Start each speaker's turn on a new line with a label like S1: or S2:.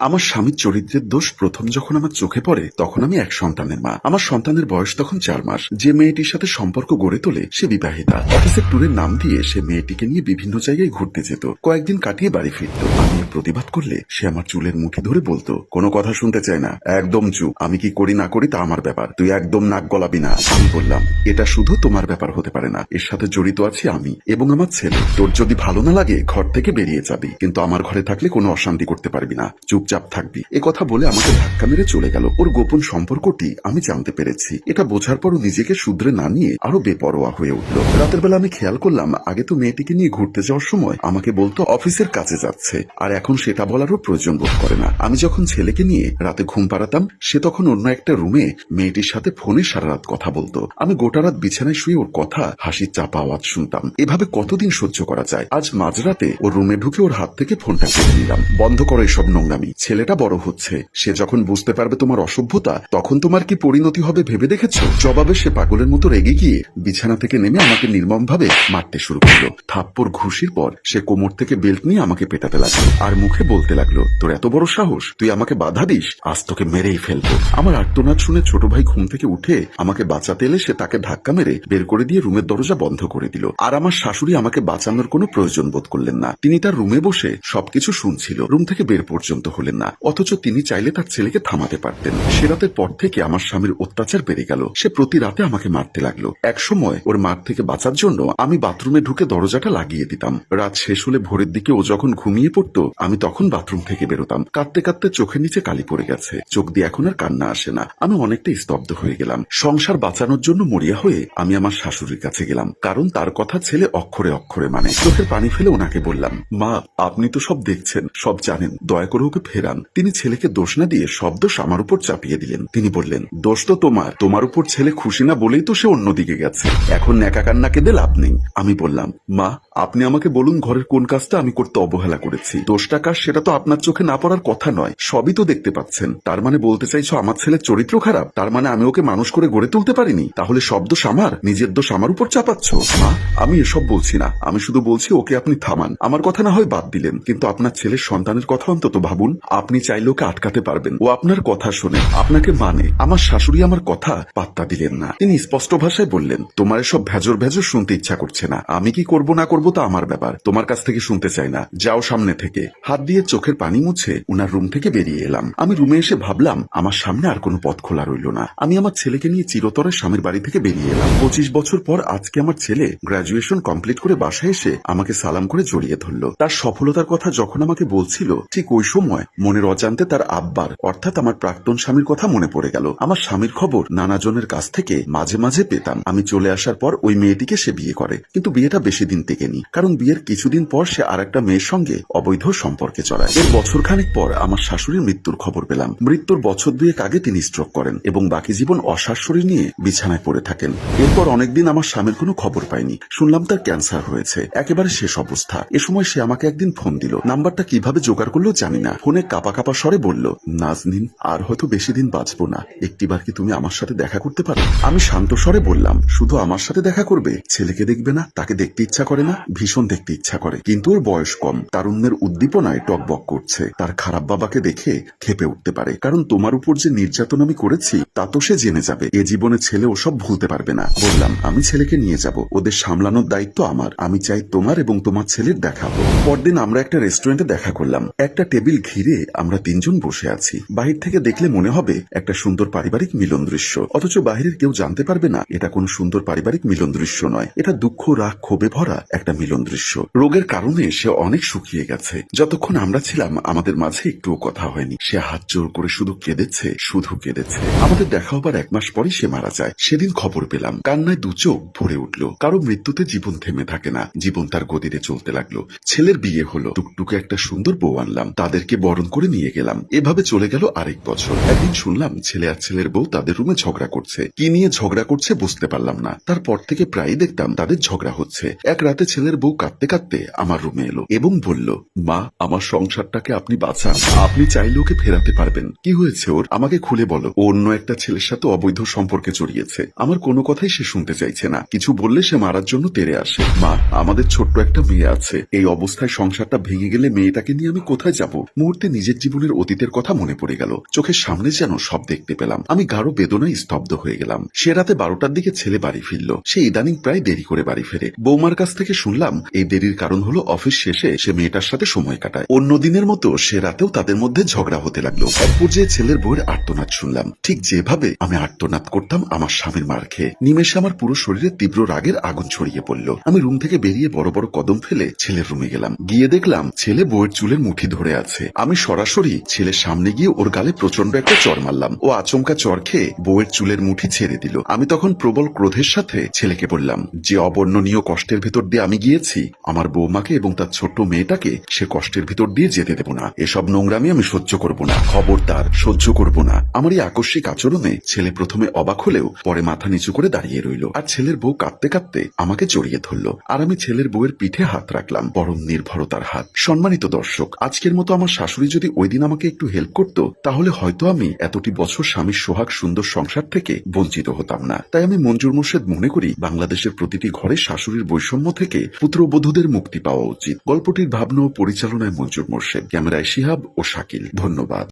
S1: আমার স্বামীর চরিত্রের দোষ প্রথম যখন আমার চোখে পড়ে, তখন আমি এক সন্তানের মা। আমার সন্তানের বয়স তখন চার মাস। যে মেয়েটির সাথে সম্পর্ক গড়ে তোলে, সে বিবাহিতা। অফিসের ট্যুরের নাম দিয়ে সে মেয়েটিকে নিয়ে বিভিন্ন জায়গায় ঘুরতে যেত। কয়েকদিন কাটিয়ে বাড়ি ফিরত। আমি প্রতিবাদ করলে সে আমার চুলের মুঠি ধরে বলতো, কোনো কথা শুনতে চায় না। একদম চুপ। আমি কি করি না করি তা আমার ব্যাপার। তুই একদম নাক গলাবি না। আমি বললাম, এটা শুধু তোমার ব্যাপার হতে পারে না। এর সাথে জড়িত আছি আমি এবং আমার ছেলে। তোর যদি ভালো না লাগে, ঘর থেকে বেরিয়ে যাবি। কিন্তু আমার ঘরে থাকলে কোনো অশান্তি করতে পারবি না। চুপচাপ থাকবি। এ কথা বলে আমাকে ধাক্কা মেরে চলে গেল। ওর গোপন সম্পর্কটি আমি জানতে পেরেছি। এটা বোঝার পরও নিজেকে শুধরে না নিয়ে আরও বেপরোয়া হয়ে উঠল। রাতের বেলা আমি খেয়াল করলাম, আগে তো মেয়েটিকে নিয়ে ঘুরতে যাওয়ার সময় আমাকে বলতো অফিসের কাছে যাচ্ছে। আর এখন সেটা বলারও প্রয়োজন বোধ করে না। আমি যখন ছেলেকে নিয়ে রাতে ঘুম পাড়াতাম, সে তখন অন্য একটা রুমে মেয়েটির সাথে ফোনে সারা রাত কথা বলতো। আমি গোটা রাত বিছানায় শুয়ে ওর কথা, হাসির চাপা আওয়াজ শুনতাম। এভাবে কতদিন সহ্য করা যায়? আজ মাঝরাতে ওর রুমে ঢুকে ওর হাত থেকে ফোনটা কেড়ে নিলাম। বন্ধ করো এসব নোংরামি। ছেলেটা বড় হচ্ছে। সে যখন বুঝতে পারবে তোমার অসভ্যতা, তখন তোমার কি পরিণতি হবে ভেবে দেখেছ? জবাবে সে পাগলের মতো রেগে গিয়ে বিছানা থেকে নেমে আমাকে নির্মম ভাবে মারতে শুরু করল। থাপ্পড় ঘুষির পর সে কোমর থেকে বেল্ট নিয়ে আমাকে পেটাতে লাগল আর মুখে বলতে লাগল, তোর এত বড় সাহস, তুই আমাকে বাধা দিস? আজ তোকে মেরেই ফেলব। আমার আর্তনাদ শুনে ছোট ভাই ঘুম থেকে উঠে আমাকে বাঁচাতে এলে সে তাকে ধাক্কা মেরে বের করে দিয়ে রুমের দরজা বন্ধ করে দিল। আর আমার শাশুড়ি আমাকে বাঁচানোর কোনো প্রয়োজন বোধ করলেন না। তিনি তার রুমে বসে সবকিছু শুনছিল। রুম থেকে বের পর্যন্ত হলেন না। অথচ তিনি চাইলে তার ছেলেকে থামাতে পারতেন। সে রাতের পর থেকে আমার স্বামীর অত্যাচার বেড়ে গেল। সে প্রতি রাতে আমাকে মারতে লাগল। এক সময় ওর মার থেকে বাঁচার জন্য আমি বাথরুমে ঢুকে দরজাটা লাগিয়ে দিতাম। রাত শেষ হলে ভোরের দিকে ও যখন ঘুমিয়ে পড়তো, আমি তখন বাথরুম থেকে বেরোতাম। কাঁদতে কাঁদতে চোখের নিচে কালি পড়ে গেছে। চোখ দিয়ে এখন আর কান্না আসে না। আমি অনেকটা স্তব্ধ হয়ে গেলাম। সংসার বাঁচানোর জন্য মরিয়া হয়ে আমি আমার শাশুড়ির কাছে গেলাম। কারণ তার কথা ছেলে অক্ষরে অক্ষরে মানে। চোখের পানি ফেলে ওনাকে বললাম, মা, আপনি তো সব দেখছেন, সব জানেন। দয়া করে ওকে ফেরান। তিনি ছেলেকে দোষ না দিয়ে সব দোষ আমার উপর চাপিয়ে দিলেন। তিনি বললেন, দোষ তো তোমার। তোমার উপর ছেলে খুশি না বলেই তো সে অন্যদিকে গেছে। এখন ন্যাকা কান্না কেঁদে লাভ নেই। আমি বললাম, মা, আপনি আমাকে বলুন ঘরের কোন কাজটা আমি করতে অবহেলা করেছি। দোষটা কাজ সেটা তো আপনার চোখে না পড়ার কথা নয়। সবই তো দেখতে পাচ্ছেন। তার মানে বলতে চাইছো আমার ছেলের চরিত্র খারাপ? তার মানে আমি ওকে মানুষ করে গড়ে তুলতে পারিনি? তাহলে সব দোষ আমার? নিজের দোষ আমার উপর চাপাচ্ছ? মা, আমি এসব বলছি না। আমি শুধু বলছি ওকে আপনি থামান। আমার কথা না হয় বাদ দিলেন। কিন্তু আপনার ছেলের সন্তানের কথা অন্তত ভাবুন। আপনি চাইলে ওকে আটকাতে পারবেন। ও আপনার কথা শোনে, আপনাকে মানে। আমার শাশুড়ি আমার কথা পাত্তা দিলেন না। তিনি স্পষ্ট ভাষায় বললেন, তোমার এসব ভেজর ভেজর শুনতে ইচ্ছা করছে না। আমি কি করব না করব তা আমার ব্যাপার। তোমার কাছ থেকে শুনতে চাই না। যাও সামনে থেকে। হাত দিয়ে চোখের পানি মুছে উনার রুম থেকে বেরিয়ে এলাম। আমি রুমে এসে ভাবলাম, আমার সামনে আর কোনো পথ খোলা রইল না। আমি আমার ছেলেকে নিয়ে চিরতরে স্বামীর বাড়ি থেকে বেরিয়ে এলাম। পঁচিশ বছর পর আজকে আমার ছেলে গ্রাজুয়েশন কমপ্লিট করে বাসায় এসে আমাকে সালাম করে জড়িয়ে ধরলো। তার সফলতার কথা যখন আমাকে বলছিল, ঠিক ওই সময় মনের অজান্তে তার আব্বার, অর্থাৎ আমার প্রাক্তন স্বামীর কথা মনে পড়ে গেল। আমার স্বামীর খবর নানাজনের কাছ থেকে মাঝে মাঝে পেতাম। আমি চলে আসার পর ওই মেয়েটিকে সে বিয়ে করে। কিন্তু বিয়েটা বেশি দিন টেকেনি, কারণ বিয়ের কিছুদিন পর সে আর একটা মেয়ের সঙ্গে অবৈধ সম্পর্কে চড়ায় এর বছর খানিক পর আমার শাশুড়ির মৃত্যুর খবর পেলাম। মৃত্যুর বছর দুয়েক আগে তিনি স্ট্রোক করেন এবং বাকি জীবন শরীর নিয়ে বিছানায় পড়ে থাকেন। এরপর অনেকদিন আমার স্বামীর কোনো খবর পাইনি। শুনলাম তার ক্যান্সার হয়েছে। একেবারে শেষ অবস্থা। এ সময় সে আমাকে একদিন ফোন দিল। নাম্বারটা কীভাবে জোগাড় করল জানি না। ফোনে কাপা কাপা স্বরে বলল, নাজনিন, আর হয়তো বেশি দিন বাঁচবো না। একটিবার কি তুমি আমার সাথে দেখা করতে পারো? আমি শান্ত স্বরে বললাম, শুধু আমার সাথে দেখা করবে? ছেলেকে দেখবে না, তাকে দেখতে ইচ্ছা করে না, ভীষণ দেখতে ইচ্ছা করে। কিন্তু ওর বয়স কম। তারুণ্যের উদ্দীপনায় টকবক করছে। তার খারাপ বাবাকে দেখে খেপে উঠতে পারে। কারণ তোমার উপর যে নির্যাতন আমি করেছি, তা তো সে জেনে যাবে। এ জীবনে ছেলে ওসব ভুলতে পারবে না। বললাম, আমি ছেলেকে নিয়ে যাব। ওদের সামলানোর দায়িত্ব আমার। আমি চাই তোমার এবং তোমার ছেলের দেখা হোক। পরদিন আমরা একটা রেস্টুরেন্টে দেখা করলাম। একটা টেবিল ঘিরে আমরা তিনজন বসে আছি। বাহির থেকে দেখলে মনে হবে একটা সুন্দর পারিবারিক মিলন দৃশ্য। অথচ বাহিরের কেউ জানতে পারবে না, এটা কোন সুন্দর পারিবারিক মিলন দৃশ্য নয়। এটা দুঃখ, রাগ, ক্ষোভে ভরা একটা মিলন দৃশ্য। রোগের কারণে সে অনেক শুকিয়ে গেছে। যতক্ষণ আমরা ছিলাম, আমাদের মাঝে একটুও কথা হয়নি। সে হাত জোর করে শুধু কেঁদেছে শুধু কেঁদেছে। আমাদের দেখা হবার এক মাস পরে সে মারা যায়। সেদিন খবর পেলাম। কান্নায় দু চোখ ভরে উঠল। কারও মৃত্যুতে জীবন থেমে থাকে না। জীবন তার গতিতে চলতে লাগল। ছেলের বিয়ে হলো। টুকটুকে একটা সুন্দর বউ আনলাম। তাদেরকে বরণ করে নিয়ে গেলাম। এভাবে চলে গেল আরেক বছর। একদিন শুনলাম ছেলে আর ছেলের বউ তাদের রুমে ঝগড়া করছে। কি নিয়ে ঝগড়া করছে বুঝতে পারলাম না। তারপর থেকে প্রায়ই দেখতাম তাদের ঝগড়া হচ্ছে। এক রাতে ছেলের বউ কাঁদতে কাঁদতে আমার রুমে এলো এবং বলল, মা, আমার সংসারটাকে আপনি বাঁচান। আপনি চাইলে ওকে ফেরাতে পারবেন। কি হয়েছে ওর? আমাকে খুলে বলো। অন্য একটা ছেলের সাথে অবৈধ সম্পর্কে জড়িয়েছে। আমার কোনো কথাই সে শুনতে চাইছে না। কিছু বললে সে মারার জন্য তেরে আসে। মা, আমাদের ছোট্ট একটা মেয়ে আছে। এই অবস্থায় সংসারটা ভেঙে গেলে মেয়েটাকে নিয়ে আমি কোথায় যাব? মুহূর্তে নিজের জীবনের অতীতের কথা মনে পড়ে গেল। চোখের সামনে যেন সব দেখতে পেলাম। আমি গাঢ় বেদনায় স্তব্ধ হয়ে গেলাম। সে রাতে বারোটার দিকে ছেলে বাড়ি ফিরল। সে ইদানিং প্রায় দেরি করে বাড়ি ফেরে। বৌমার কাছ থেকে শুনলাম, এই দেরির কারণ হলো অফিস শেষে সে মেয়েটার সাথে সময় কাটায়। অন্য দিনের মতো সে রাতেও তাদের মধ্যে ঝগড়া হতে লাগল। এক পর্যায়ে ছেলের বউয়ের আর্তনাদ শুনলাম। ঠিক যেভাবে আমি আর্তনাদ করতাম আমার স্বামীর মার খেয়ে। নিমেষে আমার পুরো শরীরে তীব্র রাগের আগুন ছড়িয়ে পড়ল। আমি রুম থেকে বেরিয়ে বড় বড় কদম ফেলে ছেলের রুমে গেলাম। গিয়ে দেখলাম ছেলে বউয়ের চুলের মুঠি ধরে আছে। আমি সরাসরি ছেলের সামনে গিয়ে ওর গালে প্রচণ্ড একটা চর মারলাম। ও আচমকা চর খেয়ে বউয়ের চুলের মুঠি ছেড়ে দিল। আমি তখন প্রবল ক্রোধের সাথে ছেলেকে বললাম, যে অবর্ণনীয় কষ্টের ভেতর দিয়ে আমি গিয়েছি, আমার বৌমাকে এবং তার ছোট্ট মেয়েটাকে সে কষ্টের ভিতর দিয়ে যেতে দেব না। এসব নোংরামি আমি সহ্য করব না, খবরদার, সহ্য করব না। আমার এই আকস্মিক আচরণে ছেলে প্রথমে অবাক হলেও পরে মাথা নিচু করে দাঁড়িয়ে রইল আর ছেলের বউ কাঁদতে কাঁদতে আমাকে জড়িয়ে ধরলো আর আমি ছেলের বউয়ের পিঠে হাত রাখলাম, পরম নির্ভরতার হাত। সম্মানিত দর্শক, আজকের মতো আমার শাশুড়ি যদি ওই দিন আমাকে একটু হেল্প করতো, তাহলে হয়তো আমি এতটি বছর স্বামীর সোহাগ সুন্দর সংসার থেকে বঞ্চিত হতাম না। তাই আমি মঞ্জুর মোর্শেদ মনে করি, বাংলাদেশের প্রতিটি ঘরে শাশুড়ির বৈষম্য থেকে পুত্রবধূদের মুক্তি পাওয়া উচিত। গল্পটির ভাবনা ও পরিচালনায় মঞ্জুর মোর্শেদ, ক্যামেরায় শিহাব ও শাকিল। ধন্যবাদ।